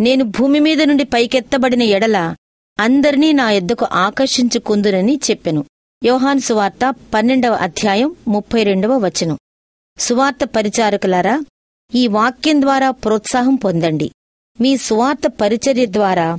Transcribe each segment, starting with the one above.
నేను భూమి మీద నుండి పైకెత్తబడిన ఎడల అందరినీ నా ఎద్దకు ఆకర్షించుకుందునని చెప్పెను. యోహాన్ సువార్త పన్నెండవ అధ్యాయం ముప్పై రెండవ వచనం. సువార్త పరిచారకులారా ఈ వాక్యం ద్వారా ప్రోత్సాహం పొందండి. మీ సువార్త పరిచర్య ద్వారా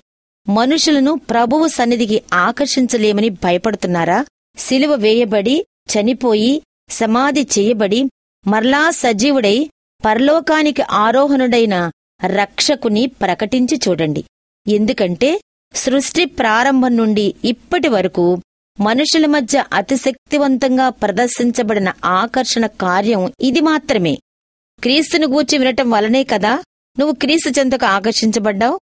మనుషులను ప్రభువు సన్నిధికి ఆకర్షించలేమని భయపడుతున్నారా? సిలువ వేయబడి చనిపోయి సమాధి చేయబడి మరలా సజీవుడై పరలోకానికి ఆరోహణుడైన రక్షకుని ప్రకటించి చూడండి. ఎందుకంటే సృష్టి ప్రారంభం నుండి ఇప్పటి వరకు మనుషుల మధ్య అతిశక్తివంతంగా ప్రదర్శించబడిన ఆకర్షణ కార్యం ఇది మాత్రమే. క్రీస్తును గూర్చి వినటం వలనే కదా నువ్వు క్రీస్తు చెంతకు ఆకర్షించబడ్డావు?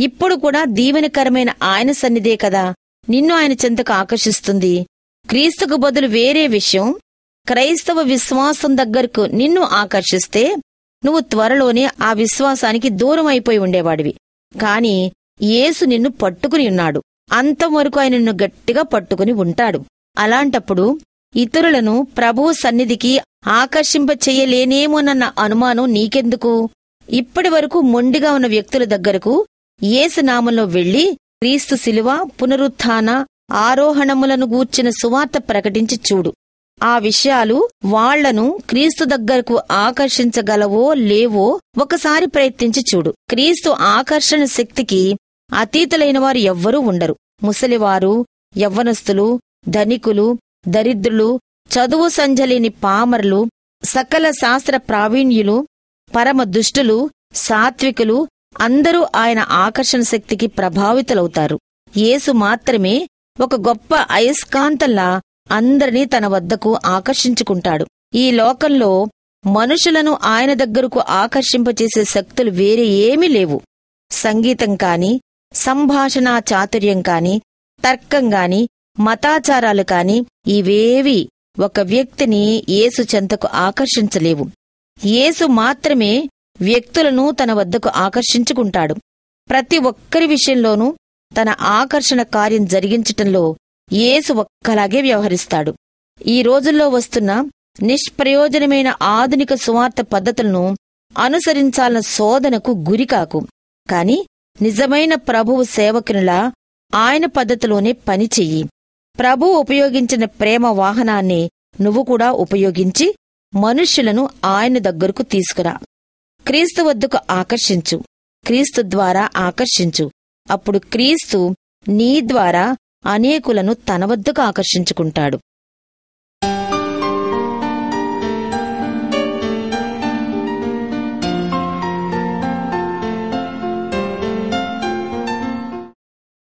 ఇప్పుడు కూడా దీవెనకరమైన ఆయన సన్నిధే కదా నిన్ను ఆయన చెంతకు ఆకర్షిస్తుంది. క్రీస్తుకు బదులు వేరే విషయం క్రైస్తవ విశ్వాసం దగ్గరకు నిన్ను ఆకర్షిస్తే నువ్వు త్వరలోనే ఆ విశ్వాసానికి దూరం అయిపోయి ఉండేవాడివి. కాని యేసు నిన్ను పట్టుకుని ఉన్నాడు. అంతవరకు ఆయన నిన్ను గట్టిగా పట్టుకుని ఉంటాడు. అలాంటప్పుడు ఇతరులను ప్రభువు సన్నిధికి ఆకర్షింప చెయ్యలేనేమోనన్న అనుమానం నీకెందుకు? ఇప్పటి వరకు మొండిగా ఉన్న వ్యక్తుల దగ్గరకు ఏసునామంలో వెళ్ళి క్రీస్తు శిలువ పునరుత్థాన ఆరోహణములను గూర్చిన సువార్త ప్రకటించి చూడు. ఆ విషయాలు వాళ్ళను క్రీస్తు దగ్గరకు ఆకర్షించగలవో లేవో ఒకసారి ప్రయత్నించి చూడు. క్రీస్తు ఆకర్షణ శక్తికి అతీతులైన వారు ఎవ్వరూ ఉండరు. ముసలివారు యవ్వనస్తులు ధనికులు దరిద్రులు చదువు సంజలేని పామరులు సకల శాస్త్ర ప్రావీణ్యులు పరమ దుష్టులు సాత్వికులు అందరూ ఆయన ఆకర్షణ శక్తికి ప్రభావితులవుతారు. యేసు మాత్రమే ఒక గొప్ప అయస్కాంతంలా అందరినీ తన వద్దకు ఆకర్షించుకుంటాడు. ఈ లోకంలో మనుషులను ఆయన దగ్గరకు ఆకర్షింపచేసే శక్తులు వేరే ఏమీ లేవు. సంగీతం కాని సంభాషణా చాతుర్యం కాని తర్కం గాని మతాచారాలు కాని ఇవేవి ఒక వ్యక్తిని యేసు చెంతకు ఆకర్షించలేవు. యేసు మాత్రమే వ్యక్తులను తన వద్దకు ఆకర్షించుకుంటాడు. ప్రతి ఒక్కరి విషయంలోనూ తన ఆకర్షణ కార్యం జరిగించటంలో యేసు ఒక్కలాగే వ్యవహరిస్తాడు. ఈ రోజుల్లో వస్తున్న నిష్ప్రయోజనమైన ఆధునిక సువార్త పద్ధతులను అనుసరించాలన్న శోధనకు గురికాకు కాని నిజమైన ప్రభువు సేవకునిలా ఆయన పద్ధతిలోనే పనిచెయ్యి ప్రభువు ఉపయోగించిన ప్రేమ వాహనాన్ని నువ్వు కూడా ఉపయోగించి మనుష్యులను ఆయన దగ్గరకు తీసుకురా. క్రీస్తు వద్దకు ఆకర్షించు. క్రీస్తు ద్వారా ఆకర్షించు. అప్పుడు క్రీస్తు నీ ద్వారా అనేకులను తన వద్దకు ఆకర్షించుకుంటాడు.